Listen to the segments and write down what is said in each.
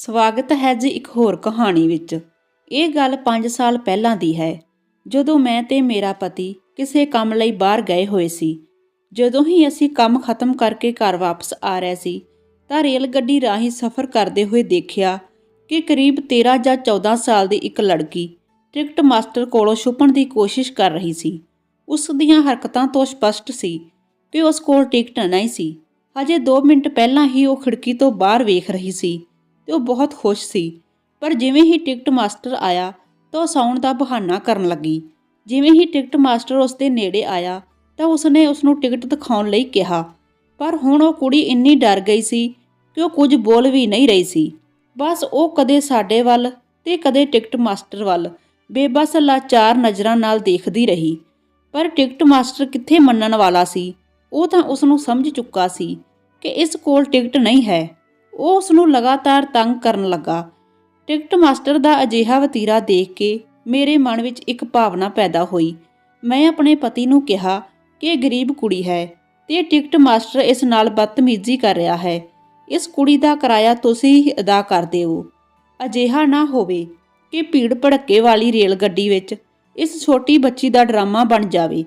ਸਵਾਗਤ ਹੈ ਜੀ ਇੱਕ ਹੋਰ ਕਹਾਣੀ ਵਿੱਚ। ਇਹ ਗੱਲ 5 ਸਾਲ ਪਹਿਲਾਂ ਦੀ ਹੈ। ਜਦੋਂ ਮੈਂ ਤੇ ਮੇਰਾ ਪਤੀ ਕਿਸੇ ਕੰਮ ਲਈ ਬਾਹਰ ਗਏ ਹੋਏ ਸੀ। ਜਦੋਂ ਹੀ ਅਸੀਂ ਕੰਮ ਖਤਮ ਕਰਕੇ ਘਰ ਵਾਪਸ ਆ ਰਹੇ ਸੀ, ਤਾਂ ਰੇਲ ਗੱਡੀ ਰਾਹੀਂ ਸਫ਼ਰ ਕਰਦੇ ਹੋਏ ਦੇਖਿਆ ਕਿ ਕਰੀਬ 13 ਜਾਂ 14 ਸਾਲ ਦੀ ਇੱਕ ਲੜਕੀ ਟਿਕਟ ਮਾਸਟਰ ਕੋਲੋਂ ਛੁਪਣ ਦੀ ਕੋਸ਼ਿਸ਼ ਕਰ ਰਹੀ ਸੀ। ਉਸ ਦੀਆਂ ਹਰਕਤਾਂ ਤੋਂ ਸਪਸ਼ਟ ਸੀ ਕਿ ਉਸ ਕੋਲ ਟਿਕਟ ਨਹੀਂ ਸੀ। ਹਜੇ 2 ਮਿੰਟ ਪਹਿਲਾਂ ਹੀ ਉਹ ਖਿੜਕੀ ਤੋਂ ਬਾਹਰ ਵੇਖ ਰਹੀ ਸੀ। ਤੇ ਉਹ ਬਹੁਤ ਖੁਸ਼ ਸੀ। ਪਰ ਜਿਵੇਂ ਹੀ ਟਿਕਟ ਮਾਸਟਰ ਆਇਆ ਤਾਂ ਉਹ ਸੌਣ ਦਾ ਬਹਾਨਾ ਕਰਨ ਲੱਗੀ। ਜਿਵੇਂ ਹੀ ਟਿਕਟ ਮਾਸਟਰ ਉਸ ਦੇ ਨੇੜੇ ਆਇਆ ਤਾਂ ਉਸਨੇ ਉਸ ਨੂੰ ਟਿਕਟ ਦਿਖਾਉਣ ਲਈ ਕਿਹਾ। ਪਰ ਹੁਣ ਉਹ ਕੁੜੀ ਇੰਨੀ ਡਰ ਗਈ ਸੀ ਕਿ ਉਹ ਕੁਝ ਬੋਲ ਵੀ ਨਹੀਂ ਰਹੀ ਸੀ। ਬਸ ਉਹ ਕਦੇ ਸਾਡੇ ਵੱਲ ਤੇ ਕਦੇ ਟਿਕਟ ਮਾਸਟਰ ਵੱਲ ਬੇਬਸ ਲਾਚਾਰ ਨਜ਼ਰਾਂ ਨਾਲ ਦੇਖਦੀ ਰਹੀ। ਪਰ ਟਿਕਟ ਮਾਸਟਰ ਕਿੱਥੇ ਮੰਨਣ ਵਾਲਾ ਸੀ? ਉਹ ਤਾਂ ਉਸ ਨੂੰ ਸਮਝ ਚੁੱਕਾ ਸੀ ਕਿ ਇਸ ਕੋਲ ਟਿਕਟ ਨਹੀਂ ਹੈ। ਉਹ ਉਸ ਨੂੰ ਲਗਾਤਾਰ ਤੰਗ ਕਰਨ ਲੱਗਾ। ਟਿਕਟ ਮਾਸਟਰ ਦਾ ਅਜਿਹਾ ਵਤੀਰਾ ਦੇਖ ਕੇ ਮੇਰੇ ਮਨ ਵਿੱਚ ਇੱਕ ਭਾਵਨਾ ਪੈਦਾ ਹੋਈ। ਮੈਂ ਆਪਣੇ ਪਤੀ ਨੂੰ ਕਿਹਾ ਕਿ ਇਹ ਗਰੀਬ ਕੁੜੀ ਹੈ ਤੇ ਟਿਕਟ ਮਾਸਟਰ ਇਸ ਨਾਲ ਬਦਤਮੀਜ਼ੀ ਕਰ ਰਿਹਾ ਹੈ। ਇਸ ਕੁੜੀ ਦਾ ਕਿਰਾਇਆ ਤੁਸੀਂ ਹੀ ਅਦਾ ਕਰ ਦਿਓ। ਅਜਿਹਾ ਨਾ ਹੋਵੇ ਕਿ ਭੀੜ ਭੜੱਕੇ ਵਾਲੀ ਰੇਲ ਗੱਡੀ ਵਿੱਚ ਇਸ ਛੋਟੀ ਬੱਚੀ ਦਾ ਡਰਾਮਾ ਬਣ ਜਾਵੇ।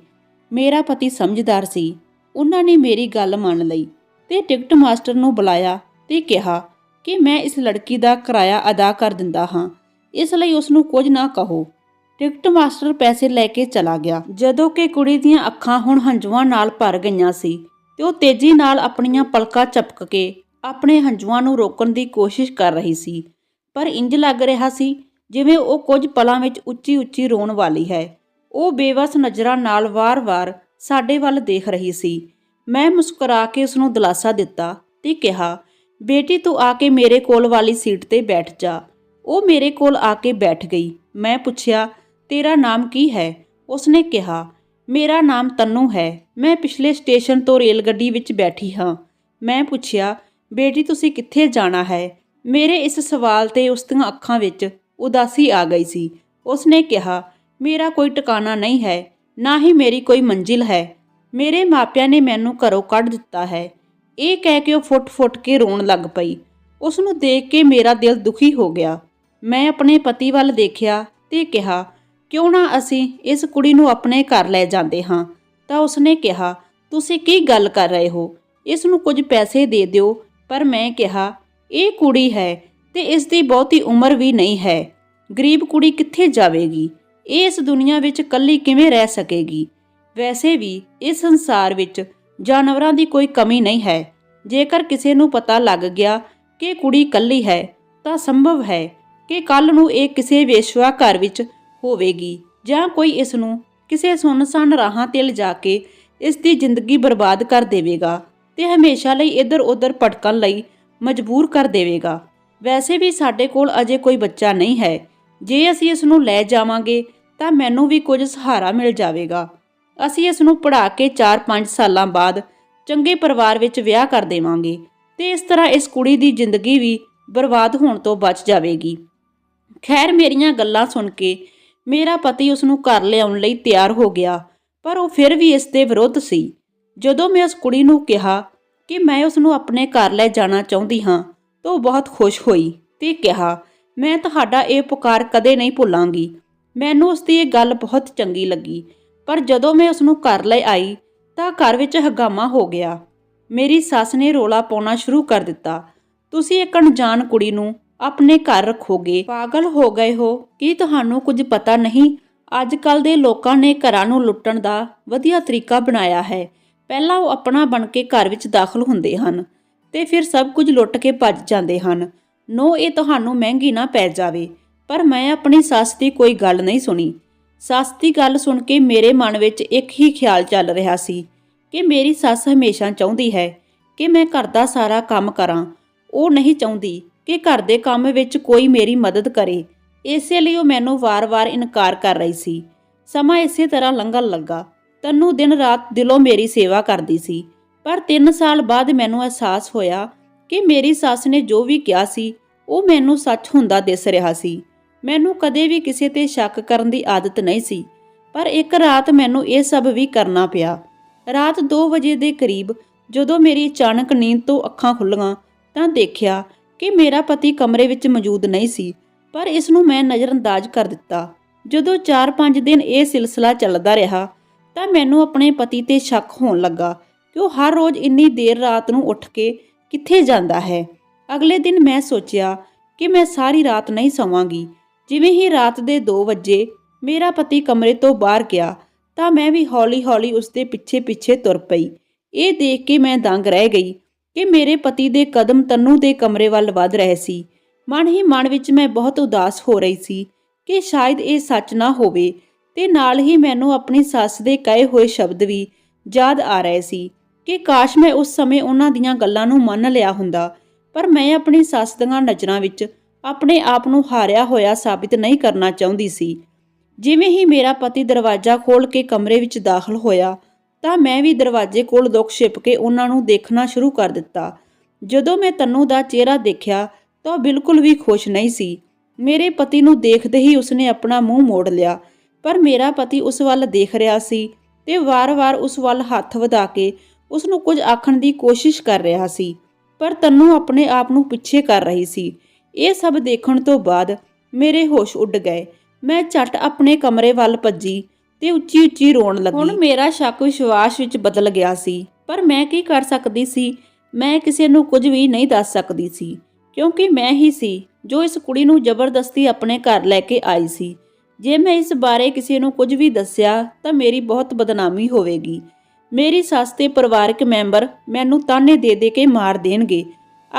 ਮੇਰਾ ਪਤੀ ਸਮਝਦਾਰ ਸੀ। ਉਹਨਾਂ ਨੇ ਮੇਰੀ ਗੱਲ ਮੰਨ ਲਈ ਤੇ ਟਿਕਟ ਮਾਸਟਰ ਨੂੰ ਬੁਲਾਇਆ ਤੇ ਕਿਹਾ ਕਿ ਮੈਂ ਇਸ ਲੜਕੀ ਦਾ ਕਿਰਾਇਆ ਅਦਾ ਕਰ ਦਿੰਦਾ ਹਾਂ। ਇਸ ਲਈ ਉਸ ਨੂੰ ਕੁਝ ਨਾ ਕਹੋ। ਟਿਕਟ ਮਾਸਟਰ ਪੈਸੇ ਲੈ ਕੇ ਚਲਾ ਗਿਆ। ਜਦੋਂ ਕਿ ਕੁੜੀ ਦੀਆਂ ਅੱਖਾਂ ਹੁਣ ਹੰਝੂਆਂ ਨਾਲ ਭਰ ਗਈਆਂ ਸੀ ਤੇ ਉਹ ਤੇਜ਼ੀ ਨਾਲ ਆਪਣੀਆਂ ਪਲਕਾਂ ਚਪਕ ਕੇ ਆਪਣੇ ਹੰਝੂਆਂ ਨੂੰ ਰੋਕਣ ਦੀ ਕੋਸ਼ਿਸ਼ ਕਰ ਰਹੀ ਸੀ। ਪਰ ਇੰਜ ਲੱਗ ਰਿਹਾ ਸੀ ਜਿਵੇਂ ਉਹ ਕੁਝ ਪਲਾਂ ਵਿੱਚ ਉੱਚੀ-ਉੱਚੀ ਰੋਣ ਵਾਲੀ ਹੈ। ਉਹ ਬੇਵਸ ਨਜ਼ਰਾਂ ਨਾਲ ਵਾਰ-ਵਾਰ ਸਾਡੇ ਵੱਲ ਦੇਖ ਰਹੀ ਸੀ। ਮੈਂ ਮੁਸਕਰਾ ਕੇ ਉਸ ਨੂੰ ਦਿਲਾਸਾ ਦਿੱਤਾ ਤੇ ਕਿਹਾ ਬੇਟੀ, ਤੂੰ ਆ ਕੇ ਮੇਰੇ ਕੋਲ ਵਾਲੀ ਸੀਟ ਤੇ ਬੈਠ ਜਾ। ਉਹ ਮੇਰੇ ਕੋਲ ਆ ਕੇ ਬੈਠ ਗਈ। ਮੈਂ ਪੁੱਛਿਆ, ਤੇਰਾ ਨਾਮ ਕੀ ਹੈ? ਉਸਨੇ ਕਿਹਾ, ਮੇਰਾ ਨਾਮ ਤੰਨੂ ਹੈ। ਮੈਂ ਪਿਛਲੇ ਸਟੇਸ਼ਨ ਤੋਂ ਰੇਲ ਗੱਡੀ ਵਿੱਚ ਬੈਠੀ ਹਾਂ। ਮੈਂ ਪੁੱਛਿਆ, ਬੇਟੀ, ਤੁਸੀਂ ਕਿੱਥੇ ਜਾਣਾ ਹੈ? ਮੇਰੇ ਇਸ ਸਵਾਲ ਤੇ ਉਸ ਦੀਆਂ ਅੱਖਾਂ ਵਿੱਚ ਉਦਾਸੀ ਆ ਗਈ ਸੀ। ਉਸਨੇ ਕਿਹਾ, ਮੇਰਾ ਕੋਈ ਟਿਕਾਣਾ ਨਹੀਂ ਹੈ, ਨਾ ਹੀ ਮੇਰੀ ਕੋਈ ਮੰਜ਼ਿਲ ਹੈ। ਮੇਰੇ ਮਾਪਿਆਂ ਨੇ ਮੈਨੂੰ ਘਰੋਂ ਕੱਢ ਦਿੱਤਾ ਹੈ। ਇਹ ਕਹਿ ਕੇ ਉਹ ਫੁੱਟ-ਫੁੱਟ ਕੇ ਰੋਣ ਲੱਗ ਪਈ। ਉਸ ਨੂੰ ਦੇਖ ਕੇ ਮੇਰਾ ਦਿਲ ਦੁਖੀ ਹੋ ਗਿਆ। ਮੈਂ ਆਪਣੇ ਪਤੀ ਵੱਲ ਦੇਖਿਆ ਤੇ ਕਿਹਾ, ਕਿਉਂ ਨਾ ਅਸੀਂ ਇਸ ਕੁੜੀ ਨੂੰ ਆਪਣੇ ਘਰ ਲੈ ਜਾਂਦੇ ਹਾਂ? ਤਾਂ ਉਸਨੇ ਕਿਹਾ, ਤੁਸੀਂ ਕੀ ਗੱਲ ਕਰ ਰਹੇ ਹੋ? ਇਸ ਨੂੰ ਕੁਝ ਪੈਸੇ ਦੇ ਦਿਓ। ਪਰ ਮੈਂ ਕਿਹਾ, ਇਹ ਕੁੜੀ ਹੈ ਤੇ ਇਸ ਦੀ ਬਹੁਤੀ ਉਮਰ ਵੀ ਨਹੀਂ ਹੈ। ਗਰੀਬ ਕੁੜੀ ਕਿੱਥੇ ਜਾਵੇਗੀ? ਇਹ ਇਸ ਦੁਨੀਆ ਵਿੱਚ ਇਕੱਲੀ ਕਿਵੇਂ ਰਹਿ ਸਕੇਗੀ? ਵੈਸੇ ਵੀ ਇਸ ਸੰਸਾਰ ਵਿੱਚ ਜਾਨਵਰਾਂ ਦੀ ਕੋਈ ਕਮੀ ਨਹੀਂ ਹੈ। ਜੇਕਰ ਕਿਸੇ ਨੂੰ ਪਤਾ ਲੱਗ ਗਿਆ ਕਿ ਕੁੜੀ ਇਕੱਲੀ ਹੈ, ਤਾਂ ਸੰਭਵ ਹੈ ਕਿ ਕੱਲ ਨੂੰ ਇਹ ਕਿਸੇ ਵੇਸ਼ਵਾ ਘਰ ਵਿੱਚ ਹੋਵੇਗੀ ਜਾਂ ਕੋਈ ਇਸ ਨੂੰ ਕਿਸੇ ਸੁੰਨਸਾਨ ਰਾਹਾਂ ਤੇ ਲਿਜਾ ਕੇ ਇਸ ਦੀ ਜ਼ਿੰਦਗੀ ਬਰਬਾਦ ਕਰ ਦੇਵੇਗਾ ਤੇ ਹਮੇਸ਼ਾ ਲਈ ਇੱਧਰ-ਉੱਧਰ ਭਟਕਣ ਲਈ ਮਜਬੂਰ ਕਰ ਦੇਵੇਗਾ। ਵੈਸੇ ਵੀ ਸਾਡੇ ਕੋਲ ਅਜੇ ਕੋਈ ਬੱਚਾ ਨਹੀਂ ਹੈ। ਜੇ ਅਸੀਂ ਇਸ ਨੂੰ ਲੈ ਜਾਵਾਂਗੇ, ਤਾਂ ਮੈਨੂੰ ਵੀ ਕੁਝ ਸਹਾਰਾ ਮਿਲ ਜਾਵੇਗਾ। ਅਸੀਂ ਇਸ ਨੂੰ ਪੜ੍ਹਾ ਕੇ 4-5 ਸਾਲਾਂ ਬਾਅਦ ਚੰਗੇ ਪਰਿਵਾਰ ਵਿੱਚ ਵਿਆਹ ਕਰ ਦੇਵਾਂਗੇ ਤੇ ਇਸ ਤਰ੍ਹਾਂ ਇਸ ਕੁੜੀ ਦੀ ਜ਼ਿੰਦਗੀ ਵੀ ਬਰਬਾਦ ਹੋਣ ਤੋਂ ਬਚ ਜਾਵੇਗੀ। ਖੈਰ, ਮੇਰੀਆਂ ਗੱਲਾਂ ਸੁਣ ਕੇ ਮੇਰਾ ਪਤੀ ਉਸ ਨੂੰ ਘਰ ਲਿਆਉਣ ਲਈ ਤਿਆਰ ਹੋ ਗਿਆ, ਪਰ ਉਹ ਫਿਰ ਵੀ ਇਸ ਦੇ ਵਿਰੁੱਧ ਸੀ। ਜਦੋਂ ਮੈਂ ਉਸ ਕੁੜੀ ਨੂੰ ਕਿਹਾ ਕਿ ਮੈਂ ਉਸ ਨੂੰ ਆਪਣੇ ਘਰ ਲੈ ਜਾਣਾ ਚਾਹੁੰਦੀ ਹਾਂ, ਤਾਂ ਉਹ ਬਹੁਤ ਖੁਸ਼ ਹੋਈ ਤੇ ਕਿਹਾ, ਮੈਂ ਤੁਹਾਡਾ ਇਹ ਪੁਕਾਰ ਕਦੇ ਨਹੀਂ ਭੁੱਲਾਂਗੀ। ਮੈਨੂੰ ਉਸ ਦੀ ਇਹ ਗੱਲ ਬਹੁਤ ਚੰਗੀ ਲੱਗੀ। ਪਰ ਜਦੋਂ ਮੈਂ ਉਸ ਨੂੰ ਘਰ ਲੈ ਆਈ ਤਾਂ ਘਰ ਵਿੱਚ ਹਗਾਮਾ ਹੋ ਗਿਆ। ਮੇਰੀ ਸੱਸ ਨੇ ਰੋਲਾ ਪਾਉਣਾ ਸ਼ੁਰੂ ਕਰ ਦਿੱਤਾ। ਤੁਸੀਂ ਇੱਕ ਅਣਜਾਣ ਕੁੜੀ ਨੂੰ ਆਪਣੇ ਘਰ ਰੱਖੋਗੇ। ਪਾਗਲ ਹੋ ਗਏ ਹੋ। ਕੀ ਤੁਹਾਨੂੰ ਕੁਝ ਪਤਾ ਨਹੀਂ? ਅੱਜ ਕੱਲ ਦੇ ਲੋਕਾਂ ਨੇ ਘਰਾਂ ਨੂੰ ਲੁੱਟਣ ਦਾ ਵਧੀਆ ਤਰੀਕਾ ਬਣਾਇਆ ਹੈ। ਪਹਿਲਾਂ ਉਹ ਆਪਣਾ ਬਣ ਕੇ ਘਰ ਵਿੱਚ ਦਾਖਲ ਹੁੰਦੇ ਹਨ ਤੇ ਫਿਰ ਸਭ ਕੁਝ ਲੁੱਟ ਕੇ ਭੱਜ ਜਾਂਦੇ ਹਨ। ਨੋ, ਇਹ ਤੁਹਾਨੂੰ ਮਹਿੰਗੀ ਨਾ ਪੈ ਜਾਵੇ। ਪਰ ਮੈਂ ਆਪਣੀ ਸੱਸ ਦੀ ਕੋਈ ਗੱਲ ਨਹੀਂ ਸੁਣੀ। ਸੱਸ ਦੀ ਗੱਲ ਸੁਣ ਕੇ ਮੇਰੇ ਮਨ ਵਿੱਚ ਇੱਕ ਹੀ ਖਿਆਲ ਚੱਲ ਰਿਹਾ ਸੀ ਕਿ ਮੇਰੀ ਸੱਸ ਹਮੇਸ਼ਾ ਚਾਹੁੰਦੀ ਹੈ ਕਿ ਮੈਂ ਘਰ ਦਾ ਸਾਰਾ ਕੰਮ ਕਰਾਂ। ਉਹ ਨਹੀਂ ਚਾਹੁੰਦੀ ਕਿ ਘਰ ਦੇ ਕੰਮ ਵਿੱਚ ਕੋਈ ਮੇਰੀ ਮਦਦ ਕਰੇ। ਇਸੇ ਲਈ ਉਹ ਮੈਨੂੰ ਵਾਰ-ਵਾਰ ਇਨਕਾਰ ਕਰ ਰਹੀ ਸੀ। ਸਮਾਂ ਇਸੇ ਤਰ੍ਹਾਂ ਲੰਘਣ ਲੱਗਾ। ਤੈਨੂੰ ਦਿਨ ਰਾਤ ਦਿਲੋਂ ਮੇਰੀ ਸੇਵਾ ਕਰਦੀ ਸੀ। ਪਰ 3 ਸਾਲ ਬਾਅਦ ਮੈਨੂੰ ਅਹਿਸਾਸ ਹੋਇਆ ਕਿ ਮੇਰੀ ਸੱਸ ਨੇ ਜੋ ਵੀ ਕਿਹਾ ਸੀ, ਉਹ ਮੈਨੂੰ ਸੱਚ ਹੁੰਦਾ ਦਿਸ ਰਿਹਾ ਸੀ। ਮੈਨੂੰ ਕਦੇ ਵੀ ਕਿਸੇ ਤੇ ਸ਼ੱਕ ਕਰਨ ਦੀ ਆਦਤ ਨਹੀਂ ਸੀ, ਪਰ ਇੱਕ ਰਾਤ ਮੈਨੂੰ ਇਹ ਸਭ ਵੀ ਕਰਨਾ ਪਿਆ। ਰਾਤ 2 ਵਜੇ ਦੇ ਕਰੀਬ ਜਦੋਂ ਮੇਰੀ ਅਚਾਨਕ ਨੀਂਦ ਤੋਂ ਅੱਖਾਂ ਖੁੱਲੀਆਂ ਤਾਂ ਦੇਖਿਆ ਕਿ ਮੇਰਾ ਪਤੀ ਕਮਰੇ ਵਿੱਚ ਮੌਜੂਦ ਨਹੀਂ ਸੀ, ਪਰ ਇਸ ਨੂੰ ਮੈਂ ਨਜ਼ਰਅੰਦਾਜ਼ ਕਰ ਦਿੱਤਾ। ਜਦੋਂ 4-5 ਦਿਨ ਇਹ ਸਿਲਸਿਲਾ ਚੱਲਦਾ ਰਿਹਾ ਤਾਂ ਮੈਨੂੰ ਆਪਣੇ ਪਤੀ ਤੇ ਸ਼ੱਕ ਹੋਣ ਲੱਗਾ ਕਿ ਉਹ ਹਰ ਰੋਜ਼ ਇੰਨੀ ਦੇਰ ਰਾਤ ਨੂੰ ਉੱਠ ਕੇ ਕਿੱਥੇ ਜਾਂਦਾ ਹੈ। ਅਗਲੇ ਦਿਨ ਮੈਂ ਸੋਚਿਆ ਕਿ ਮੈਂ ਸਾਰੀ ਰਾਤ ਨਹੀਂ ਸੌਵਾਂਗੀ ਜਿਵੇਂ ਹੀ ਰਾਤ ਦੇ 2 ਵਜੇ, ਮੇਰਾ ਪਤੀ ਕਮਰੇ ਤੋਂ ਬਾਹਰ ਗਿਆ, ਤਾਂ ਮੈਂ ਵੀ ਹੌਲੀ-ਹੌਲੀ ਉਸਦੇ ਪਿੱਛੇ-ਪਿੱਛੇ ਤੁਰ ਪਈ। ਇਹ ਦੇਖ ਕੇ ਮੈਂ ਦੰਗ ਰਹਿ ਗਈ ਕਿ ਮੇਰੇ ਪਤੀ ਦੇ ਕਦਮ ਤੰਨੂ ਦੇ ਕਮਰੇ ਵੱਲ ਵੱਧ ਰਹੇ ਸੀ। ਮਨ ਹੀ ਮਨ ਵਿੱਚ ਮੈਂ ਬਹੁਤ ਉਦਾਸ ਹੋ ਰਹੀ ਸੀ ਕਿ ਸ਼ਾਇਦ ਇਹ ਸੱਚ ਨਾ ਹੋਵੇ ਤੇ ਨਾਲ ਹੀ ਮੈਨੂੰ ਆਪਣੀ ਸੱਸ ਦੇ ਕਹੇ ਹੋਏ ਸ਼ਬਦ ਵੀ ਯਾਦ ਆ ਰਹੇ ਸੀ ਕਿ ਕਾਸ਼ ਮੈਂ ਉਸ ਸਮੇਂ ਉਹਨਾਂ ਦੀਆਂ ਗੱਲਾਂ ਨੂੰ ਮੰਨ ਲਿਆ ਹੁੰਦਾ, ਪਰ ਮੈਂ ਆਪਣੀ ਸੱਸ ਦੀਆਂ ਨਜ਼ਰਾਂ ਵਿੱਚ ਆਪਣੇ ਆਪ ਨੂੰ ਹਾਰਿਆ ਹੋਇਆ ਸਾਬਿਤ ਨਹੀਂ ਕਰਨਾ ਚਾਹੁੰਦੀ ਸੀ। ਜਿਵੇਂ ਹੀ ਮੇਰਾ ਪਤੀ ਦਰਵਾਜ਼ਾ ਖੋਲ੍ਹ ਕੇ ਕਮਰੇ ਵਿੱਚ ਦਾਖਲ ਹੋਇਆ, ਤਾਂ ਮੈਂ ਵੀ ਦਰਵਾਜ਼ੇ ਕੋਲ ਦੁੱਖ ਛਿਪ ਕੇ ਉਹਨਾਂ ਨੂੰ ਦੇਖਣਾ ਸ਼ੁਰੂ ਕਰ ਦਿੱਤਾ। ਜਦੋਂ ਮੈਂ ਤੰਨੂ ਦਾ ਚਿਹਰਾ ਦੇਖਿਆ, ਤਾਂ ਉਹ ਬਿਲਕੁਲ ਵੀ ਖੁਸ਼ ਨਹੀਂ ਸੀ। ਮੇਰੇ ਪਤੀ ਨੂੰ ਦੇਖਦੇ ਹੀ ਉਸਨੇ ਆਪਣਾ ਮੂੰਹ ਮੋੜ ਲਿਆ, ਪਰ ਮੇਰਾ ਪਤੀ ਉਸ ਵੱਲ ਦੇਖ ਰਿਹਾ ਸੀ ਤੇ ਵਾਰ-ਵਾਰ ਉਸ ਵੱਲ ਹੱਥ ਵਧਾ ਕੇ ਉਸ ਨੂੰ ਕੁਝ ਆਖਣ ਦੀ ਕੋਸ਼ਿਸ਼ ਕਰ ਰਿਹਾ ਸੀ, ਪਰ ਤੰਨੂ ਆਪਣੇ ਆਪ ਨੂੰ ਪਿੱਛੇ ਕਰ ਰਹੀ ਸੀ। ਇਹ ਸਭ ਦੇਖਣ ਤੋਂ ਬਾਅਦ ਮੇਰੇ ਹੋਸ਼ ਉੱਡ ਗਏ। ਮੈਂ ਝਟ ਆਪਣੇ ਕਮਰੇ ਵੱਲ ਭੱਜੀ ਤੇ ਉੱਚੀ-ਉੱਚੀ ਰੋਣ ਲੱਗੀ। ਹੁਣ ਮੇਰਾ ਸ਼ੱਕ ਵਿਸ਼ਵਾਸ ਵਿੱਚ ਬਦਲ ਗਿਆ ਸੀ। ਪਰ ਮੈਂ ਕੀ ਕਰ ਸਕਦੀ ਸੀ? ਮੈਂ ਕਿਸੇ ਨੂੰ ਕੁਝ ਵੀ ਨਹੀਂ ਦੱਸ ਸਕਦੀ ਸੀ। ਕਿਉਂਕਿ ਮੈਂ ਹੀ ਸੀ ਜੋ ਇਸ ਕੁੜੀ ਨੂੰ ਜ਼ਬਰਦਸਤੀ ਆਪਣੇ ਘਰ ਲੈ ਕੇ ਆਈ ਸੀ। ਜੇ ਮੈਂ ਇਸ ਬਾਰੇ ਕਿਸੇ ਨੂੰ ਕੁਝ ਵੀ ਦੱਸਿਆ ਤਾਂ ਮੇਰੀ ਬਹੁਤ ਬਦਨਾਮੀ ਹੋਵੇਗੀ। ਮੇਰੀ ਸੱਸ ਤੇ ਪਰਿਵਾਰਕ ਮੈਂਬਰ ਮੈਨੂੰ ਤਾਨੇ ਦੇ ਦੇ ਕੇ ਮਾਰ ਦੇਣਗੇ।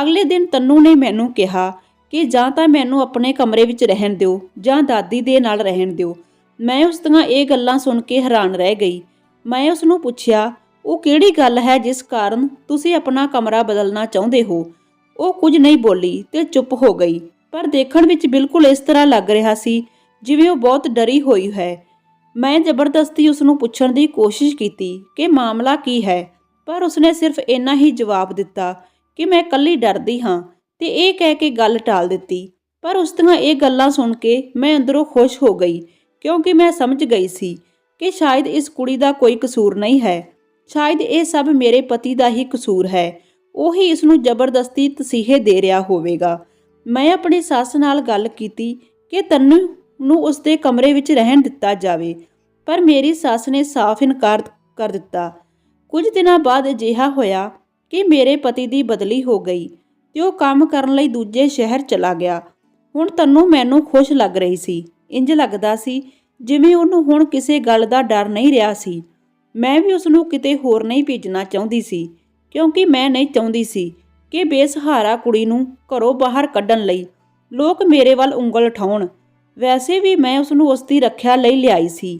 ਅਗਲੇ ਦਿਨ ਤੰਨੂ ਨੇ ਮੈਨੂੰ ਕਿਹਾ ਕਿ ਜਾਂ ਤਾਂ ਮੈਨੂੰ ਆਪਣੇ ਕਮਰੇ ਵਿੱਚ ਰਹਿਣ ਦਿਓ ਜਾਂ ਦਾਦੀ ਦੇ ਨਾਲ ਰਹਿਣ ਦਿਓ। ਮੈਂ ਉਸ ਦੀਆਂ ਇਹ ਗੱਲਾਂ ਸੁਣ ਕੇ ਹੈਰਾਨ ਰਹਿ ਗਈ। ਮੈਂ ਉਸ ਨੂੰ ਪੁੱਛਿਆ, ਉਹ ਕਿਹੜੀ ਗੱਲ ਹੈ ਜਿਸ ਕਾਰਨ ਤੁਸੀਂ ਆਪਣਾ ਕਮਰਾ ਬਦਲਣਾ ਚਾਹੁੰਦੇ ਹੋ? ਉਹ ਕੁਝ ਨਹੀਂ ਬੋਲੀ ਤੇ ਚੁੱਪ ਹੋ ਗਈ। ਪਰ ਦੇਖਣ ਵਿੱਚ ਬਿਲਕੁਲ ਇਸ ਤਰ੍ਹਾਂ ਲੱਗ ਰਿਹਾ ਸੀ ਜਿਵੇਂ ਉਹ ਬਹੁਤ ਡਰੀ ਹੋਈ ਹੈ। ਮੈਂ ਜ਼ਬਰਦਸਤੀ ਉਸ ਨੂੰ ਪੁੱਛਣ ਦੀ ਕੋਸ਼ਿਸ਼ ਕੀਤੀ ਕਿ ਮਾਮਲਾ ਕੀ ਹੈ, ਪਰ ਉਸਨੇ ਸਿਰਫ ਇੰਨਾ ਹੀ ਜਵਾਬ ਦਿੱਤਾ ਕਿ ਮੈਂ ਇਕੱਲੀ ਡਰਦੀ ਹਾਂ। ਤੇ ਇਹ ਕਹਿ ਕੇ ਗੱਲ ਟਾਲ ਦਿੱਤੀ। ਪਰ ਉਸ ਦੀਆਂ ਇਹ ਗੱਲਾਂ ਸੁਣ ਕੇ ਮੈਂ ਅੰਦਰੋਂ ਖੁਸ਼ ਹੋ ਗਈ, ਕਿਉਂਕਿ ਮੈਂ ਸਮਝ ਗਈ ਸੀ ਕਿ ਸ਼ਾਇਦ ਇਸ ਕੁੜੀ ਦਾ ਕੋਈ ਕਸੂਰ ਨਹੀਂ ਹੈ। ਸ਼ਾਇਦ ਇਹ ਸਭ ਮੇਰੇ ਪਤੀ ਦਾ ਹੀ ਕਸੂਰ ਹੈ। ਉਹ ਹੀ ਇਸ ਨੂੰ ਜ਼ਬਰਦਸਤੀ ਤਸੀਹੇ ਦੇ ਰਿਹਾ ਹੋਵੇਗਾ। ਮੈਂ ਆਪਣੀ ਸੱਸ ਨਾਲ ਗੱਲ ਕੀਤੀ ਕਿ ਤੰਨੂ ਨੂੰ ਉਸ ਦੇ ਕਮਰੇ ਵਿੱਚ ਰਹਿਣ ਦਿੱਤਾ ਜਾਵੇ, ਪਰ ਮੇਰੀ ਸੱਸ ਨੇ ਸਾਫ਼ ਇਨਕਾਰ ਕਰ ਦਿੱਤਾ। ਕੁਝ ਦਿਨਾਂ ਬਾਅਦ ਅਜਿਹਾ ਹੋਇਆ ਕਿ ਮੇਰੇ ਪਤੀ ਦੀ ਬਦਲੀ ਹੋ ਗਈ। ਤੇ ਉਹ ਕੰਮ ਕਰਨ ਲਈ ਦੂਜੇ ਸ਼ਹਿਰ ਚਲਾ ਗਿਆ। ਹੁਣ ਤੰਨੂ ਮੈਨੂੰ ਖੁਸ਼ ਲੱਗ ਰਹੀ ਸੀ। ਇੰਜ ਲੱਗਦਾ ਸੀ ਜਿਵੇਂ ਉਹਨੂੰ ਹੁਣ ਕਿਸੇ ਗੱਲ ਦਾ ਡਰ ਨਹੀਂ ਰਿਹਾ ਸੀ। ਮੈਂ ਵੀ ਉਸ ਨੂੰ ਕਿਤੇ ਹੋਰ ਨਹੀਂ ਭੇਜਣਾ ਚਾਹੁੰਦੀ ਸੀ, ਕਿਉਂਕਿ ਮੈਂ ਨਹੀਂ ਚਾਹੁੰਦੀ ਸੀ ਕਿ ਬੇਸਹਾਰਾ ਕੁੜੀ ਨੂੰ ਘਰੋਂ ਬਾਹਰ ਕੱਢਣ ਲਈ ਲੋਕ ਮੇਰੇ ਵੱਲ ਉਂਗਲ ਉਠਾਉਣ। ਵੈਸੇ ਵੀ ਮੈਂ ਉਸ ਨੂੰ ਉਸ ਦੀ ਰੱਖਿਆ ਲਈ ਲਿਆਈ ਸੀ।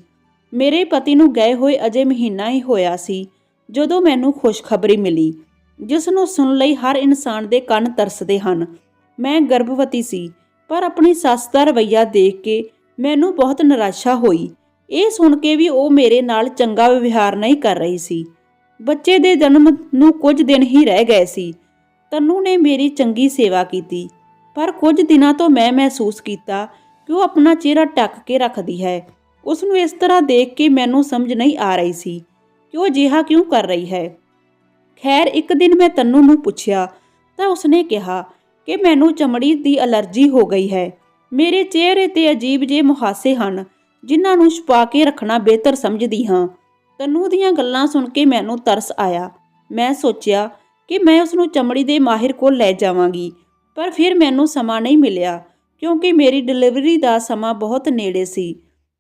ਮੇਰੇ ਪਤੀ ਨੂੰ ਗਏ ਹੋਏ ਅਜੇ ਮਹੀਨਾ ਹੀ ਹੋਇਆ ਸੀ, ਜਦੋਂ ਮੈਨੂੰ ਖੁਸ਼ਖਬਰੀ ਮਿਲੀ। ਜਿਸ ਨੂੰ ਸੁਣ ਲਈ ਹਰ ਇਨਸਾਨ ਦੇ ਕੰਨ ਤਰਸਦੇ ਹਨ। ਮੈਂ ਗਰਭਵਤੀ ਸੀ, ਪਰ ਆਪਣੀ ਸੱਸ ਦਾ ਰਵੱਈਆ ਦੇਖ ਕੇ ਮੈਨੂੰ ਬਹੁਤ ਨਿਰਾਸ਼ਾ ਹੋਈ। ਇਹ ਸੁਣ ਕੇ ਵੀ ਉਹ ਮੇਰੇ ਨਾਲ ਚੰਗਾ ਵਿਵਹਾਰ ਨਹੀਂ ਕਰ ਰਹੀ ਸੀ। ਬੱਚੇ ਦੇ ਜਨਮ ਨੂੰ ਕੁਝ ਦਿਨ ਹੀ ਰਹਿ ਗਏ ਸੀ। ਤਨੂ ਨੇ ਮੇਰੀ ਚੰਗੀ ਸੇਵਾ ਕੀਤੀ, ਪਰ ਕੁਝ ਦਿਨਾਂ ਤੋਂ ਮੈਂ ਮਹਿਸੂਸ ਕੀਤਾ ਕਿ ਉਹ ਆਪਣਾ ਚਿਹਰਾ ਢੱਕ ਕੇ ਰੱਖਦੀ ਹੈ। ਉਸ ਨੂੰ ਇਸ ਤਰ੍ਹਾਂ ਦੇਖ ਕੇ ਮੈਨੂੰ ਸਮਝ ਨਹੀਂ ਆ ਰਹੀ ਸੀ ਕਿ ਉਹ ਅਜਿਹਾ ਕਿਉਂ ਕਰ ਰਹੀ ਹੈ। ਖੈਰ, ਇੱਕ ਦਿਨ ਮੈਂ ਤੰਨੂ ਨੂੰ ਪੁੱਛਿਆ, ਤਾਂ ਉਸਨੇ ਕਿਹਾ ਕਿ ਮੈਨੂੰ ਚਮੜੀ ਦੀ ਅਲਰਜੀ ਹੋ ਗਈ ਹੈ। ਮੇਰੇ ਚਿਹਰੇ ਤੇ ਅਜੀਬ ਜਿਹੇ ਮੁਹਾਸੇ ਹਨ, ਜਿਨ੍ਹਾਂ ਨੂੰ ਛੁਪਾ ਕੇ ਰੱਖਣਾ ਬਿਹਤਰ ਸਮਝਦੀ ਹਾਂ। ਤੰਨੂ ਦੀਆਂ ਗੱਲਾਂ ਸੁਣ ਕੇ ਮੈਨੂੰ ਤਰਸ ਆਇਆ। ਮੈਂ ਸੋਚਿਆ ਕਿ ਮੈਂ ਉਸ ਨੂੰ ਚਮੜੀ ਦੇ ਮਾਹਿਰ ਕੋਲ ਲੈ ਜਾਵਾਂਗੀ, ਪਰ ਫਿਰ ਮੈਨੂੰ ਸਮਾਂ ਨਹੀਂ ਮਿਲਿਆ, ਕਿਉਂਕਿ ਮੇਰੀ ਡਿਲੀਵਰੀ ਦਾ ਸਮਾਂ ਬਹੁਤ ਨੇੜੇ ਸੀ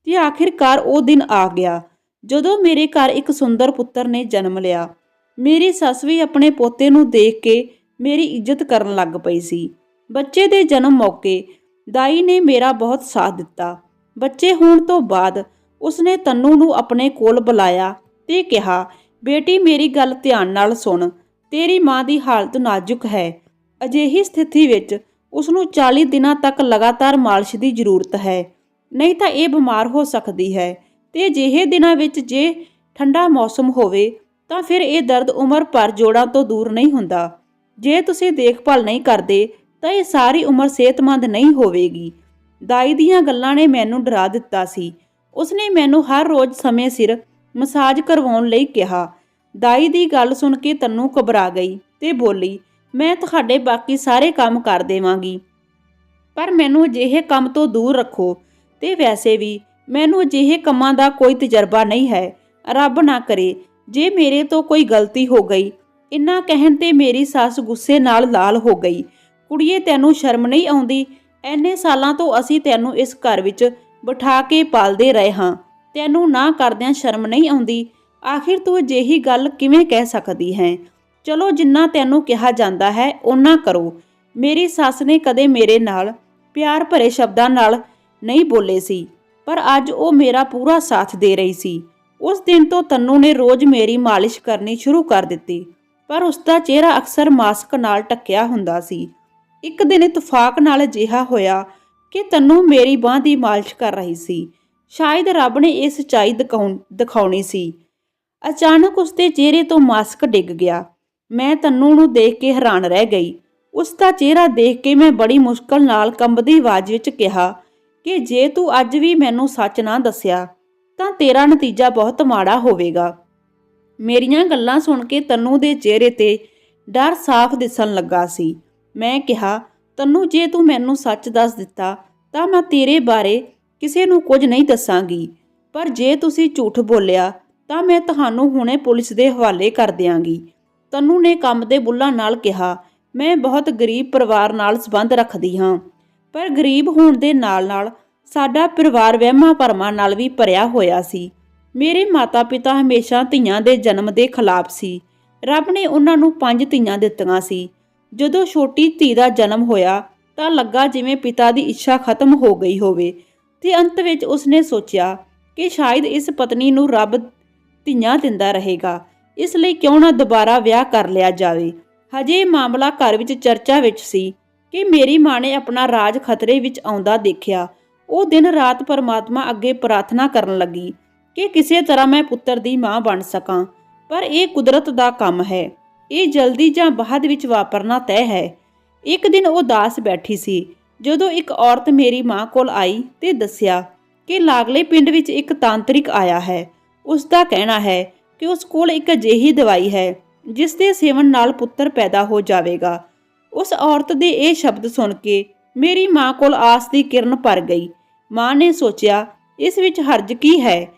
ਤੇ ਆਖਿਰਕਾਰ ਉਹ ਦਿਨ ਆ ਗਿਆ, ਜਦੋਂ ਮੇਰੇ ਘਰ ਇੱਕ ਸੁੰਦਰ ਪੁੱਤਰ ਨੇ ਜਨਮ ਲਿਆ। ਮੇਰੀ ਸੱਸ ਵੀ ਆਪਣੇ ਪੋਤੇ ਨੂੰ ਦੇਖ ਕੇ ਮੇਰੀ ਇੱਜ਼ਤ ਕਰਨ ਲੱਗ ਪਈ ਸੀ। ਬੱਚੇ ਦੇ ਜਨਮ ਮੌਕੇ ਦਾਈ ਨੇ ਮੇਰਾ ਬਹੁਤ ਸਾਥ ਦਿੱਤਾ। ਬੱਚੇ ਹੋਣ ਤੋਂ ਬਾਅਦ ਉਸਨੇ ਤੰਨੂ ਨੂੰ ਆਪਣੇ ਕੋਲ ਬੁਲਾਇਆ ਤੇ ਕਿਹਾ, ਬੇਟੀ, ਮੇਰੀ ਗੱਲ ਧਿਆਨ ਨਾਲ ਸੁਣ। ਤੇਰੀ ਮਾਂ ਦੀ ਹਾਲਤ ਨਾਜ਼ੁਕ ਹੈ। ਅਜਿਹੀ ਸਥਿਤੀ ਵਿੱਚ ਉਸ ਨੂੰ 40 ਦਿਨਾਂ ਤੱਕ ਲਗਾਤਾਰ ਮਾਲਿਸ਼ ਦੀ ਜ਼ਰੂਰਤ ਹੈ। ਨਹੀਂ ਤਾਂ ਇਹ ਬਿਮਾਰ ਹੋ ਸਕਦੀ ਹੈ ਤੇ ਅਜਿਹੇ ਦਿਨਾਂ ਵਿੱਚ ਜੇ ਠੰਡਾ ਮੌਸਮ ਹੋਵੇ ਤਾਂ ਫਿਰ ਇਹ ਦਰਦ ਉਮਰ ਭਰ ਜੋੜਾਂ ਤੋਂ ਦੂਰ ਨਹੀਂ ਹੁੰਦਾ। ਜੇ ਤੁਸੀਂ ਦੇਖਭਾਲ ਨਹੀਂ ਕਰਦੇ, ਤਾਂ ਇਹ ਸਾਰੀ ਉਮਰ ਸਿਹਤਮੰਦ ਨਹੀਂ ਹੋਵੇਗੀ। ਦਾਈ ਦੀਆਂ ਗੱਲਾਂ ਨੇ ਮੈਨੂੰ ਡਰਾ ਦਿੱਤਾ ਸੀ। ਉਸਨੇ ਮੈਨੂੰ ਹਰ ਰੋਜ਼ ਸਮੇਂ ਸਿਰ ਮਸਾਜ ਕਰਵਾਉਣ ਲਈ ਕਿਹਾ। ਦਾਈ ਦੀ ਗੱਲ ਸੁਣ ਕੇ ਤੰਨੂ ਘਬਰਾ ਗਈ ਤੇ ਬੋਲੀ, ਮੈਂ ਤੁਹਾਡੇ ਬਾਕੀ ਸਾਰੇ ਕੰਮ ਕਰ ਦੇਵਾਂਗੀ। ਪਰ ਮੈਨੂੰ ਅਜਿਹੇ ਕੰਮ ਤੋਂ ਦੂਰ ਰੱਖੋ। ਤੇ ਵੈਸੇ ਵੀ, ਮੈਨੂੰ ਅਜਿਹੇ ਕੰਮਾਂ ਦਾ ਕੋਈ ਤਜਰਬਾ ਨਹੀਂ ਹੈ। ਰੱਬ ਨਾ ਕਰੇ ਜੇ ਮੇਰੇ ਤੋਂ ਕੋਈ ਗਲਤੀ ਹੋ ਗਈ ਇੰਨਾ ਕਹਿਣ ਤੇ ਮੇਰੀ ਸੱਸ ਗੁੱਸੇ ਨਾਲ ਲਾਲ ਹੋ ਗਈ। ਕੁੜੀਏ, ਤੈਨੂੰ ਸ਼ਰਮ ਨਹੀਂ ਆਉਂਦੀ? ਐਨੇ ਸਾਲਾਂ ਤੋਂ ਅਸੀਂ ਤੈਨੂੰ ਇਸ ਘਰ ਵਿੱਚ ਬਿਠਾ ਕੇ ਪਾਲਦੇ ਰਹੇ ਹਾਂ। ਤੈਨੂੰ ਨਾ ਕਰਦਿਆਂ ਸ਼ਰਮ ਨਹੀਂ ਆਉਂਦੀ? ਆਖਿਰ ਤੂੰ ਅਜਿਹੀ ਗੱਲ ਕਿਵੇਂ ਕਹਿ ਸਕਦੀ ਹੈ? ਚਲੋ, ਜਿੰਨਾ ਤੈਨੂੰ ਕਿਹਾ ਜਾਂਦਾ ਹੈ, ਓਨਾ ਕਰੋ। ਮੇਰੀ ਸੱਸ ਨੇ ਕਦੇ ਮੇਰੇ ਨਾਲ ਪਿਆਰ ਭਰੇ ਸ਼ਬਦਾਂ ਨਾਲ ਨਹੀਂ ਬੋਲੇ ਸੀ, ਪਰ ਅੱਜ ਉਹ ਮੇਰਾ ਪੂਰਾ ਸਾਥ ਦੇ ਰਹੀ ਸੀ। ਉਸ ਦਿਨ ਤੋਂ ਤੰਨੂ ਨੇ ਰੋਜ਼ ਮੇਰੀ ਮਾਲਿਸ਼ ਕਰਨੀ ਸ਼ੁਰੂ ਕਰ ਦਿੱਤੀ, ਪਰ ਉਸ ਦਾ ਚਿਹਰਾ ਅਕਸਰ ਮਾਸਕ ਨਾਲ ਟੱਕਿਆ ਹੁੰਦਾ ਸੀ। ਇੱਕ ਦਿਨ ਇਤਫਾਕ ਨਾਲ ਅਜਿਹਾ ਹੋਇਆ ਕਿ ਤੰਨੂ ਮੇਰੀ ਬਾਹ ਦੀ ਮਾਲਿਸ਼ ਕਰ ਰਹੀ ਸੀ। ਸ਼ਾਇਦ ਰੱਬ ਨੇ ਇਹ ਸੱਚਾਈ ਦਿਖਾਉਣ, ਦਿਖਾਉਣੀ ਸੀ। ਅਚਾਨਕ ਉਸ ਦੇ ਚਿਹਰੇ ਤੋਂ ਮਾਸਕ ਡਿੱਗ ਗਿਆ। ਮੈਂ ਤੰਨੂ ਨੂੰ ਦੇਖ ਕੇ ਹੈਰਾਨ ਰਹਿ ਗਈ। ਉਸ ਦਾ ਚਿਹਰਾ ਦੇਖ ਕੇ ਮੈਂ ਬੜੀ ਮੁਸ਼ਕਲ ਨਾਲ ਕੰਬਦੀ ਆਵਾਜ਼ ਵਿੱਚ ਕਿਹਾ ਕਿ ਜੇ ਤੂੰ ਅੱਜ ਵੀ ਮੈਨੂੰ ਸੱਚ ਨਾ ਦੱਸਿਆ ਤਾਂ ਤੇਰਾ ਨਤੀਜਾ ਬਹੁਤ ਮਾੜਾ ਹੋਵੇਗਾ। ਮੇਰੀਆਂ ਗੱਲਾਂ ਸੁਣ ਕੇ ਤੰਨੂ ਦੇ ਚਿਹਰੇ ਤੇ ਡਰ ਸਾਫ਼ ਦਿਸਣ ਲੱਗਾ ਸੀ। ਮੈਂ ਕਿਹਾ, ਤੰਨੂ, ਜੇ ਤੂੰ ਮੈਨੂੰ ਸੱਚ ਦੱਸ ਦਿੱਤਾ, ਤਾਂ ਮੈਂ ਤੇਰੇ ਬਾਰੇ ਕਿਸੇ ਨੂੰ ਕੁਝ ਨਹੀਂ ਦੱਸਾਂਗੀ। ਪਰ ਜੇ ਤੁਸੀਂ ਝੂਠ ਬੋਲਿਆ, ਤਾਂ ਮੈਂ ਤੁਹਾਨੂੰ ਹੁਣੇ ਪੁਲਿਸ ਦੇ ਹਵਾਲੇ ਕਰ ਦਿਆਂਗੀ। ਤੰਨੂ ਨੇ ਕੰਮ ਦੇ ਬੁੱਲਾਂ ਨਾਲ ਕਿਹਾ, ਮੈਂ ਬਹੁਤ ਗਰੀਬ ਪਰਿਵਾਰ ਨਾਲ ਸੰਬੰਧ ਰੱਖਦੀ ਹਾਂ, ਪਰ ਗਰੀਬ ਹੋਣ ਦੇ ਨਾਲ-ਨਾਲ ਸਾਡਾ ਪਰਿਵਾਰ ਵਹਿਮਾਂ ਭਰਮਾਂ ਨਾਲ ਵੀ ਭਰਿਆ ਹੋਇਆ ਸੀ। ਮੇਰੇ ਮਾਤਾ-ਪਿਤਾ ਹਮੇਸ਼ਾ ਧੀਆਂ ਦੇ ਜਨਮ ਦੇ ਖਿਲਾਫ ਸੀ। ਰੱਬ ਨੇ ਉਹਨਾਂ ਨੂੰ ਪੰਜ ਧੀਆਂ ਦਿੱਤੀਆਂ ਸੀ। ਜਦੋਂ ਛੋਟੀ ਧੀ ਦਾ ਜਨਮ ਹੋਇਆ, ਤਾਂ ਲੱਗਾ ਜਿਵੇਂ ਪਿਤਾ ਦੀ ਇੱਛਾ ਖਤਮ ਹੋ ਗਈ ਹੋਵੇ। ਤੇ ਅੰਤ ਵਿੱਚ ਉਸਨੇ ਸੋਚਿਆ ਕਿ ਸ਼ਾਇਦ ਇਸ ਪਤਨੀ ਨੂੰ ਰੱਬ ਧੀਆਂ ਦਿੰਦਾ ਰਹੇਗਾ। ਇਸ ਲਈ ਕਿਉਂ ਨਾ ਦੁਬਾਰਾ ਵਿਆਹ ਕਰ ਲਿਆ ਜਾਵੇ। ਹਜੇ ਇਹ ਮਾਮਲਾ ਘਰ ਵਿੱਚ ਚਰਚਾ ਵਿੱਚ ਸੀ ਕਿ ਮੇਰੀ ਮਾਂ ਨੇ ਆਪਣਾ ਰਾਜ ਖਤਰੇ ਵਿੱਚ ਆਉਂਦਾ ਦੇਖਿਆ। ਉਹ ਦਿਨ ਰਾਤ ਪਰਮਾਤਮਾ ਅੱਗੇ ਪ੍ਰਾਰਥਨਾ ਕਰਨ ਲੱਗੀ ਕਿ ਕਿਸੇ ਤਰ੍ਹਾਂ ਮੈਂ ਪੁੱਤਰ ਦੀ ਮਾਂ ਬਣ ਸਕਾਂ, ਪਰ ਇਹ ਕੁਦਰਤ ਦਾ ਕੰਮ ਹੈ। ਇਹ ਜਲਦੀ ਜਾਂ ਬਾਅਦ ਵਿੱਚ ਵਾਪਰਨਾ ਤੈਅ ਹੈ। ਇੱਕ ਦਿਨ ਉਹ ਦਾਸ ਬੈਠੀ ਸੀ। ਜਦੋਂ ਇੱਕ ਔਰਤ ਮੇਰੀ ਮਾਂ ਕੋਲ ਆਈ ਤੇ ਦੱਸਿਆ ਕਿ ਲਾਗਲੇ ਪਿੰਡ ਵਿੱਚ ਇੱਕ ਤਾਂਤਰਿਕ ਆਇਆ ਹੈ। ਉਸ ਦਾ ਕਹਿਣਾ ਹੈ ਕਿ ਉਸ ਕੋਲ ਇੱਕ ਅਜਿਹੀ ਦਵਾਈ ਹੈ, ਜਿਸ ਦੇ ਸੇਵਨ ਨਾਲ ਪੁੱਤਰ ਪੈਦਾ ਹੋ ਜਾਵੇਗਾ। ਉਸ ਔਰਤ ਦੇ ਇਹ ਸ਼ਬਦ ਸੁਣ ਕੇ ਮੇਰੀ ਮਾਂ ਕੋਲ ਆਸ ਦੀ ਕਿਰਨ ਭਰ ਗਈ। ਮਾਂ ਨੇ ਸੋਚਿਆ, ਇਸ ਵਿੱਚ ਹਰਜ ਕੀ ਹੈ?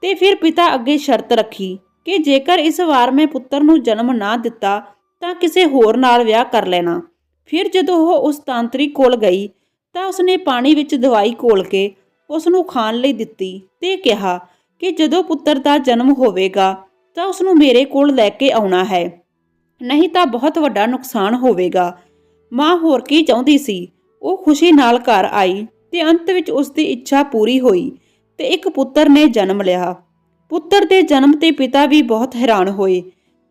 ਤੇ ਫਿਰ ਪਿਤਾ ਅੱਗੇ ਸ਼ਰਤ ਰੱਖੀ ਕਿ ਜੇਕਰ ਇਸ ਵਾਰ ਮੈਂ ਪੁੱਤਰ ਨੂੰ ਜਨਮ ਨਾ ਦਿੱਤਾ, ਤਾਂ ਕਿਸੇ ਹੋਰ ਨਾਲ ਵਿਆਹ ਕਰ ਲੈਣਾ। ਫਿਰ ਜਦੋਂ ਉਹ ਉਸ ਤਾਂਤਰੀ ਕੋਲ ਗਈ, ਤਾਂ ਉਸਨੇ ਪਾਣੀ ਵਿੱਚ ਦਵਾਈ ਘੋਲ ਕੇ ਉਸ ਨੂੰ ਖਾਣ ਲਈ ਦਿੱਤੀ ਤੇ ਕਿਹਾ ਕਿ ਜਦੋਂ ਪੁੱਤਰ ਦਾ ਜਨਮ ਹੋਵੇਗਾ, ਤਾਂ ਉਸ ਨੂੰ ਮੇਰੇ ਕੋਲ ਲੈ ਕੇ ਆਉਣਾ ਹੈ। ਨਹੀਂ ਤਾਂ ਬਹੁਤ ਵੱਡਾ ਨੁਕਸਾਨ ਹੋਵੇਗਾ। ਮਾਂ ਹੋਰ ਕੀ ਚਾਹੁੰਦੀ ਸੀ? ਉਹ ਖੁਸ਼ੀ ਨਾਲ ਘਰ ਆਈ। ਤੇ ਅੰਤ ਵਿੱਚ ਉਸ ਦੀ ਇੱਛਾ ਪੂਰੀ ਹੋਈ ਤੇ ਇੱਕ ਪੁੱਤਰ ਨੇ ਜਨਮ ਲਿਆ। ਪੁੱਤਰ ਦੇ ਜਨਮ ਤੇ ਪਿਤਾ ਵੀ ਬਹੁਤ ਹੈਰਾਨ ਹੋਏ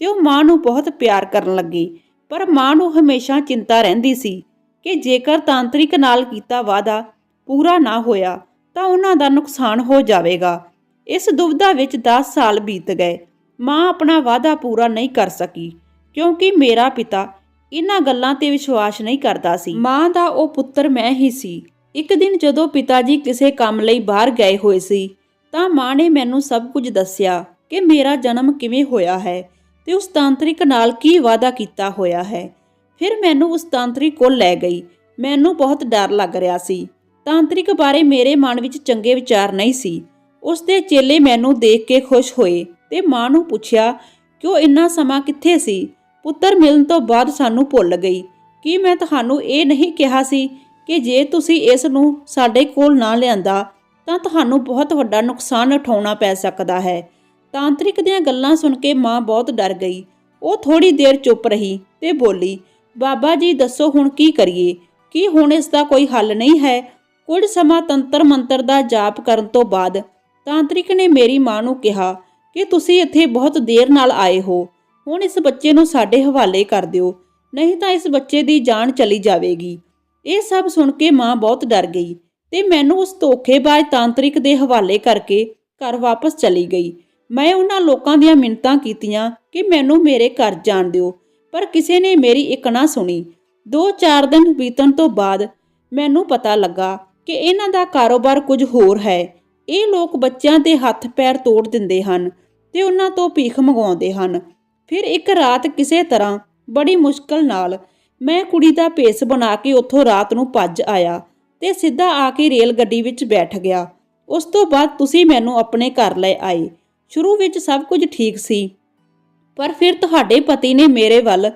ਤੇ ਉਹ ਮਾਂ ਨੂੰ ਬਹੁਤ ਪਿਆਰ ਕਰਨ ਲੱਗੇ, ਪਰ ਮਾਂ ਨੂੰ ਹਮੇਸ਼ਾ ਚਿੰਤਾ ਰਹਿੰਦੀ ਸੀ ਕਿ ਜੇਕਰ ਤਾਂਤਰਿਕ ਨਾਲ ਕੀਤਾ ਵਾਅਦਾ ਪੂਰਾ ਨਾ ਹੋਇਆ ਤਾਂ ਉਹਨਾਂ ਦਾ ਨੁਕਸਾਨ ਹੋ ਜਾਵੇਗਾ। ਇਸ ਦੁਬਿਧਾ ਵਿੱਚ 10 ਸਾਲ ਬੀਤ ਗਏ। ਮਾਂ ਆਪਣਾ ਵਾਅਦਾ ਪੂਰਾ ਨਹੀਂ ਕਰ ਸਕੀ, ਕਿਉਂਕਿ ਮੇਰਾ ਪਿਤਾ ਇਹਨਾਂ ਗੱਲਾਂ ਤੇ ਵਿਸ਼ਵਾਸ ਨਹੀਂ ਕਰਦਾ ਸੀ। ਮਾਂ ਦਾ ਉਹ ਪੁੱਤਰ ਮੈਂ ਹੀ ਸੀ। ਇੱਕ ਦਿਨ ਜਦੋਂ ਪਿਤਾ ਜੀ ਕਿਸੇ ਕੰਮ ਲਈ ਬਾਹਰ ਗਏ ਹੋਏ ਸੀ, ਤਾਂ ਮਾਂ ਨੇ ਮੈਨੂੰ ਸਭ ਕੁਝ ਦੱਸਿਆ ਕਿ ਮੇਰਾ ਜਨਮ ਕਿਵੇਂ ਹੋਇਆ ਹੈ ਤੇ ਉਸ ਤਾਂਤਰਿਕ ਨਾਲ ਕੀ ਵਾਅਦਾ ਕੀਤਾ ਹੋਇਆ ਹੈ। ਫਿਰ ਮੈਨੂੰ ਉਸ ਤਾਂਤਰਿਕ ਕੋਲ ਲੈ ਗਈ। ਮੈਨੂੰ ਬਹੁਤ ਡਰ ਲੱਗ ਰਿਹਾ ਸੀ। ਤਾਂਤਰਿਕ ਬਾਰੇ ਮੇਰੇ ਮਨ ਵਿੱਚ ਚੰਗੇ ਵਿਚਾਰ ਨਹੀਂ ਸੀ। ਉਸ ਦੇ ਚੇਲੇ ਮੈਨੂੰ ਦੇਖ ਕੇ ਖੁਸ਼ ਹੋਏ ਤੇ ਮਾਂ ਨੂੰ ਪੁੱਛਿਆ ਕਿ ਉਹ ਇੰਨਾ ਸਮਾਂ ਕਿੱਥੇ ਸੀ? ਪੁੱਤਰ ਮਿਲਣ ਤੋਂ ਬਾਅਦ ਸਾਨੂੰ ਭੁੱਲ ਗਈ। ਕੀ ਮੈਂ ਤੁਹਾਨੂੰ ਇਹ ਨਹੀਂ ਕਿਹਾ ਸੀ ਕਿ ਜੇ ਤੁਸੀਂ ਇਸ ਨੂੰ ਸਾਡੇ ਕੋਲ ਨਾ ਲਿਆਂਦਾ, ਤਾਂ ਤੁਹਾਨੂੰ ਬਹੁਤ ਵੱਡਾ ਨੁਕਸਾਨ ਉਠਾਉਣਾ ਪੈ ਸਕਦਾ ਹੈ। ਤਾਂਤਰਿਕ ਦੀਆਂ ਗੱਲਾਂ ਸੁਣ ਕੇ ਮਾਂ ਬਹੁਤ ਡਰ ਗਈ। ਉਹ ਥੋੜੀ ਦੇਰ ਚੁੱਪ ਰਹੀ ਤੇ ਬੋਲੀ, ਬਾਬਾ ਜੀ, ਦੱਸੋ ਹੁਣ ਕੀ ਕਰੀਏ? ਕੀ ਹੁਣ ਇਸ ਦਾ ਕੋਈ ਹੱਲ ਨਹੀਂ ਹੈ? ਕੁਝ ਸਮਾਂ ਤੰਤਰ ਮੰਤਰ ਦਾ ਜਾਪ ਕਰਨ ਤੋਂ ਬਾਅਦ ਤਾਂਤਰਿਕ ਨੇ ਮੇਰੀ ਮਾਂ ਨੂੰ ਕਿਹਾ ਕਿ ਤੁਸੀਂ ਇੱਥੇ ਬਹੁਤ ਦੇਰ ਨਾਲ ਆਏ ਹੋ। ਹੁਣ ਇਸ ਬੱਚੇ ਨੂੰ ਸਾਡੇ ਹਵਾਲੇ ਕਰ ਦਿਓ, ਨਹੀਂ ਤਾਂ ਇਸ ਬੱਚੇ ਦੀ ਜਾਨ ਚਲੀ ਜਾਵੇਗੀ। ਇਹ ਸਭ ਸੁਣ ਕੇ ਮਾਂ ਬਹੁਤ ਡਰ ਗਈ ਤੇ ਮੈਨੂੰ ਉਸ ਧੋਖੇਬਾਜ਼ ਤਾਂਤਰਿਕ ਦੇ ਹਵਾਲੇ ਕਰਕੇ ਘਰ ਵਾਪਸ ਚਲੀ ਗਈ। ਮੈਂ ਉਹਨਾਂ ਲੋਕਾਂ ਦੀਆਂ ਮਿੰਨਤਾਂ ਕੀਤੀਆਂ ਕਿ ਮੈਨੂੰ ਮੇਰੇ ਘਰ ਜਾਣ ਦਿਓ, ਪਰ ਕਿਸੇ ਨੇ ਮੇਰੀ ਇੱਕ ਨਾ ਸੁਣੀ। 2-4 ਦਿਨ ਬੀਤਣ ਤੋਂ ਬਾਅਦ ਮੈਨੂੰ ਪਤਾ ਲੱਗਾ ਕਿ ਇਹਨਾਂ ਦਾ ਕਾਰੋਬਾਰ ਕੁਝ ਹੋਰ ਹੈ। ਇਹ ਲੋਕ ਬੱਚਿਆਂ ਦੇ ਹੱਥ ਪੈਰ ਤੋੜ ਦਿੰਦੇ ਹਨ ਤੇ ਉਹਨਾਂ ਤੋਂ ਭੀਖ ਮੰਗਵਾਉਂਦੇ ਹਨ। ਫਿਰ ਇੱਕ ਰਾਤ ਕਿਸੇ ਤਰ੍ਹਾਂ ਬੜੀ ਮੁਸ਼ਕਲ ਨਾਲ ਮੈਂ ਕੁੜੀ ਦਾ ਭੇਸ ਬਣਾ ਕੇ ਉੱਥੋਂ ਰਾਤ ਨੂੰ ਭੱਜ ਆਇਆ ਤੇ ਸਿੱਧਾ ਆ ਕੇ ਰੇਲ ਗੱਡੀ ਵਿੱਚ ਬੈਠ ਗਿਆ। ਉਸ ਤੋਂ ਬਾਅਦ ਤੁਸੀਂ ਮੈਨੂੰ ਆਪਣੇ ਘਰ ਲੈ ਆਏ। ਸ਼ੁਰੂ ਵਿੱਚ ਸਭ ਕੁਝ ਠੀਕ ਸੀ, ਪਰ ਫਿਰ ਤੁਹਾਡੇ ਪਤੀ ਨੇ ਮੇਰੇ ਵੱਲ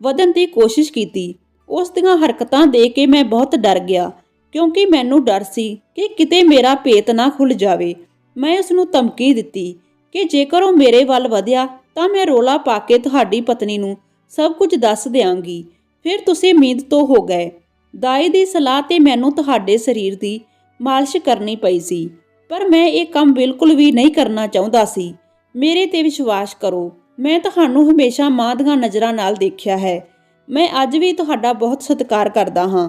ਵਧਣ ਦੀ ਕੋਸ਼ਿਸ਼ ਕੀਤੀ। ਉਸ ਦੀਆਂ ਹਰਕਤਾਂ ਦੇਖ ਕੇ ਮੈਂ ਬਹੁਤ ਡਰ ਗਿਆ, ਕਿਉਂਕਿ ਮੈਨੂੰ ਡਰ ਸੀ ਕਿ ਕਿਤੇ ਮੇਰਾ ਭੇਤ ਨਾ ਖੁੱਲ ਜਾਵੇ। ਮੈਂ ਉਸ ਨੂੰ ਧਮਕੀ ਦਿੱਤੀ ਕਿ ਜੇਕਰ ਉਹ ਮੇਰੇ ਵੱਲ ਵਧਿਆ ਤਾਂ ਮੈਂ ਰੋਲਾ ਪਾ ਕੇ ਤੁਹਾਡੀ ਪਤਨੀ ਨੂੰ ਸਭ ਕੁਝ ਦੱਸ ਦਿਆਂਗੀ। ਫਿਰ ਤੁਸੀਂ ਉਮੀਦ ਤੋਂ ਹੋ ਗਏ। ਦਾਈ ਦੀ ਸਲਾਹ ਤੇ ਮੈਨੂੰ ਤੁਹਾਡੇ ਸਰੀਰ ਦੀ ਮਾਲਿਸ਼ ਕਰਨੀ ਪਈ ਸੀ, ਪਰ ਮੈਂ ਇਹ ਕੰਮ ਬਿਲਕੁਲ ਵੀ ਨਹੀਂ ਕਰਨਾ ਚਾਹੁੰਦਾ ਸੀ। ਮੇਰੇ ਤੇ ਵਿਸ਼ਵਾਸ ਕਰੋ, ਮੈਂ ਤੁਹਾਨੂੰ ਹਮੇਸ਼ਾ ਮਾਂ ਦੀਆਂ ਨਜ਼ਰਾਂ ਨਾਲ ਦੇਖਿਆ ਹੈ। ਮੈਂ ਅੱਜ ਵੀ ਤੁਹਾਡਾ ਬਹੁਤ ਸਤਿਕਾਰ ਕਰਦਾ ਹਾਂ।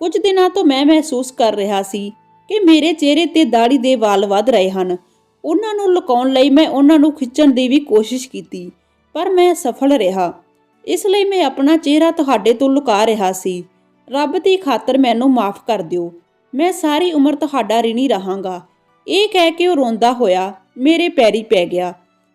ਕੁਝ ਦਿਨਾਂ ਤੋਂ ਮੈਂ ਮਹਿਸੂਸ ਕਰ ਰਿਹਾ ਸੀ ਕਿ ਮੇਰੇ ਚਿਹਰੇ ਤੇ ਦਾੜੀ ਦੇ ਵਾਲ ਵੱਧ ਰਹੇ ਹਨ। ਉਹਨਾਂ ਨੂੰ ਲੁਕਾਉਣ ਲਈ ਮੈਂ ਉਹਨਾਂ ਨੂੰ ਖਿੱਚਣ ਦੀ ਵੀ ਕੋਸ਼ਿਸ਼ ਕੀਤੀ, ਪਰ ਮੈਂ ਸਫਲ ਰਿਹਾ। ਇਸ ਲਈ ਮੈਂ ਆਪਣਾ ਚਿਹਰਾ ਤੁਹਾਡੇ ਤੋਂ ਲੁਕਾ ਰਿਹਾ ਸੀ। ਰੱਬ ਦੀ ਖਾਤਰ ਮੈਨੂੰ ਮਾਫ ਕਰ ਦਿਓ। ਮੈਂ ਸਾਰੀ ਉਮਰ ਤੁਹਾਡਾ ਰਿਣੀ ਰਹਾਂਗਾ। ਇਹ ਕਹਿ ਕੇ ਉਹ ਰੋਂਦਾ ਹੋਇਆ ਮੇਰੇ ਪੈਰੀ ਪੈ ਗਿਆ।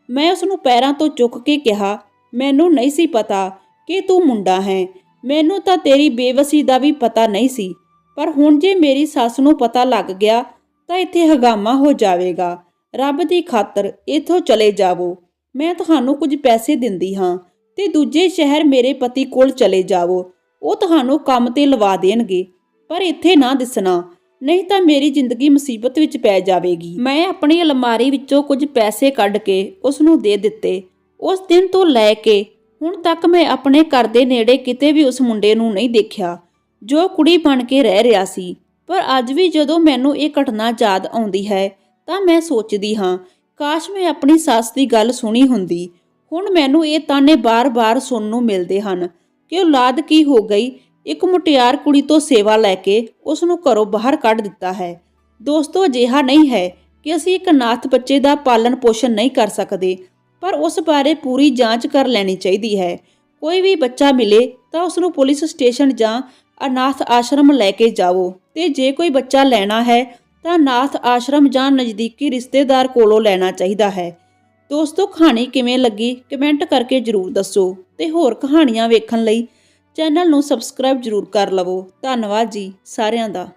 ਮੈਂ ਉਸ ਨੂੰ ਪੈਰਾਂ ਤੋਂ ਚੁੱਕ ਕੇ ਕਿਹਾ, ਮੈਨੂੰ ਨਹੀਂ ਸੀ ਪਤਾ ਕਿ ਤੂੰ ਮੁੰਡਾ ਹੈ। ਮੈਨੂੰ ਤਾਂ ਤੇਰੀ ਬੇਵਸੀ ਦਾ ਵੀ ਪਤਾ ਨਹੀਂ ਸੀ। ਪਰ ਹੁਣ ਜੇ ਮੇਰੀ ਸੱਸ ਨੂੰ ਪਤਾ ਲੱਗ ਗਿਆ, ਤਾਂ ਇੱਥੇ ਹਗਾਮਾ ਹੋ ਜਾਵੇਗਾ। ਰੱਬ ਦੀ ਖਾਤਰ ਇੱਥੋਂ ਚਲੇ ਜਾਵੋ। ਮੈਂ ਤੁਹਾਨੂੰ ਕੁਝ ਪੈਸੇ ਦਿੰਦੀ ਹਾਂ। ਤੇ ਦੂਜੇ ਸ਼ਹਿਰ ਮੇਰੇ ਪਤੀ ਕੋਲ ਚਲੇ ਜਾਵੋ। ਉਹ ਤੁਹਾਨੂੰ ਕੰਮ ਤੇ ਲਵਾ ਦੇਣਗੇ, ਪਰ ਇੱਥੇ ਨਾ ਦਿਸਣਾ, ਨਹੀਂ ਤਾਂ ਮੇਰੀ ਜ਼ਿੰਦਗੀ ਮੁਸੀਬਤ ਵਿੱਚ ਪੈ ਜਾਵੇਗੀ। ਮੈਂ ਆਪਣੀ ਅਲਮਾਰੀ ਵਿੱਚੋਂ ਕੁਝ ਪੈਸੇ ਕੱਢ ਕੇ ਉਸ ਨੂੰ ਦੇ ਦਿੱਤੇ। ਉਸ ਦਿਨ ਤੋਂ ਲੈ ਕੇ ਹੁਣ ਤੱਕ ਮੈਂ ਆਪਣੇ ਘਰ ਦੇ ਨੇੜੇ ਕਿਤੇ ਵੀ ਉਸ ਮੁੰਡੇ ਨੂੰ ਨਹੀਂ ਦੇਖਿਆ, ਜੋ ਕੁੜੀ ਬਣ ਕੇ ਰਹਿ ਰਿਹਾ ਸੀ। ਪਰ ਅੱਜ ਵੀ ਜਦੋਂ ਮੈਨੂੰ ਇਹ ਘਟਨਾ ਯਾਦ ਆਉਂਦੀ ਹੈ, ਤਾਂ ਮੈਂ ਸੋਚਦੀ ਹਾਂ, ਕਾਸ਼ ਮੈਂ ਆਪਣੀ ਸੱਸ ਦੀ ਗੱਲ ਸੁਣੀ ਹੁੰਦੀ। ਹੁਣ ਮੈਨੂੰ ਇਹ ਤਾਨੇ ਬਾਰ-ਬਾਰ ਸੁਣਨ ਨੂੰ ਮਿਲਦੇ ਹਨ ਕਿ ਔਲਾਦ ਕੀ ਹੋ ਗਈ? ਇੱਕ ਮੁਟਿਆਰ ਕੁੜੀ ਤੋਂ ਸੇਵਾ ਲੈ ਕੇ ਉਸ ਨੂੰ ਘਰੋਂ ਬਾਹਰ ਕੱਢ ਦਿੱਤਾ ਹੈ। ਦੋਸਤੋ, ਅਜਿਹਾ ਨਹੀਂ ਹੈ ਕਿ ਅਸੀਂ ਇੱਕ ਅਨਾਥ ਬੱਚੇ ਦਾ ਪਾਲਣ ਪੋਸ਼ਣ ਨਹੀਂ ਕਰ ਸਕਦੇ, ਪਰ ਉਸ ਬਾਰੇ ਪੂਰੀ ਜਾਂਚ ਕਰ ਲੈਣੀ ਚਾਹੀਦੀ ਹੈ। ਕੋਈ ਵੀ ਬੱਚਾ ਮਿਲੇ ਤਾਂ ਉਸ ਨੂੰ ਪੁਲਿਸ ਸਟੇਸ਼ਨ ਜਾਂ ਅਨਾਥ ਆਸ਼ਰਮ ਲੈ ਕੇ ਜਾਵੋ ਤੇ ਜੇ ਕੋਈ ਬੱਚਾ ਲੈਣਾ ਹੈ ਤਾਂ ਅਨਾਥ ਆਸ਼ਰਮ ਜਾਂ ਨਜ਼ਦੀਕੀ ਰਿਸ਼ਤੇਦਾਰ ਕੋਲੋਂ ਲੈਣਾ ਚਾਹੀਦਾ ਹੈ। ਦੋਸਤੋ, ਕਹਾਣੀ ਕਿਵੇਂ ਲੱਗੀ? ਕਮੈਂਟ ਕਰਕੇ ਜਰੂਰ ਦੱਸੋ ਤੇ ਹੋਰ ਕਹਾਣੀਆਂ ਵੇਖਣ ਲਈ ਚੈਨਲ ਨੂੰ ਸਬਸਕ੍ਰਾਈਬ ਜਰੂਰ ਕਰ ਲਵੋ। ਧੰਨਵਾਦ ਜੀ ਸਾਰਿਆਂ ਦਾ।